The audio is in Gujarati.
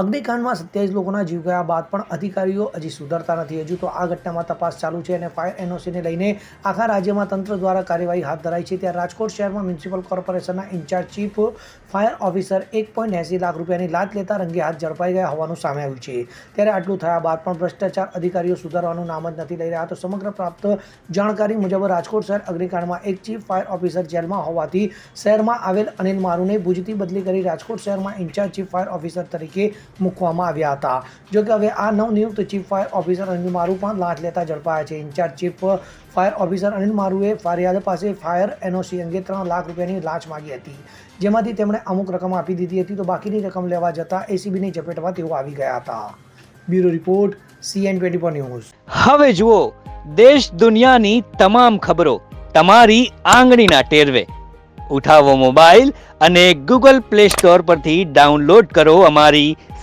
અગ્નિકાંડમાં સત્યાવીસ લોકોના જીવ ગયા બાદ પણ અધિકારીઓ હજી સુધરતા નથી. હજુ તો આ ઘટનામાં તપાસ ચાલુ છે અને ફાયર એનઓસીને લઈને આખા રાજ્યમાં તંત્ર દ્વારા કાર્યવાહી હાથ ધરાઈ છે. ત્યારે રાજકોટ શહેરમાં મ્યુનિસિપલ કોર્પોરેશનના ઇન્ચાર્જ ચીફ ફાયર ઓફિસર એક પોઈન્ટ એંસી લાખ રૂપિયાની લાંચ લેતા રંગે હાથ ઝડપાઈ ગયા હોવાનું સામે આવ્યું છે. ત્યારે આટલું થયા બાદ પણ ભ્રષ્ટાચાર અધિકારીઓ સુધારવાનું નામ જ નથી લઈ રહ્યા. તો સમગ્ર પ્રાપ્ત જાણકારી મુજબ રાજકોટ શહેર અગ્નિકાંડમાં એક ચીફ ફાયર ઓફિસર જેલમાં હોવાથી શહેરમાં આવેલ અનિલ મારુને ભુજથી બદલી કરી રાજકોટ શહેરમાં ઇન્ચાર્જ ચીફ ફાયર ઓફિસર તરીકે મૂકવામાં આવ્યા હતા. જોકે હવે આ નવનિયુક્ત ચીફ ફાયર ઓફિસર અનિલ મારુ પણ લાંચ લેતા ઝડપાયા છે. Incharge chief fire officer Anil મારુએ ફરિયાદ પાસે ફાયર એનઓસી અંગે ત્રણ લાખ રૂપિયાની લાંચ માગી હતી. જેમાંથી તેમણે અમુક રકમ આપી દીધી હતી તો બાકીની રકમ લેવા જતાં એસીબીની ઝપેટમાં તેઓ આવી ગયા હતા. Bureau report, CN twenty four news. હવે જુઓ, દેશ દુનિયાની તમામ ખબરો તમારી આંગળીના ટેરવે. ઉઠાવો મોબાઈલ અને ગૂગલ પ્લે સ્ટોર પરથી ડાઉનલોડ કરો અમારી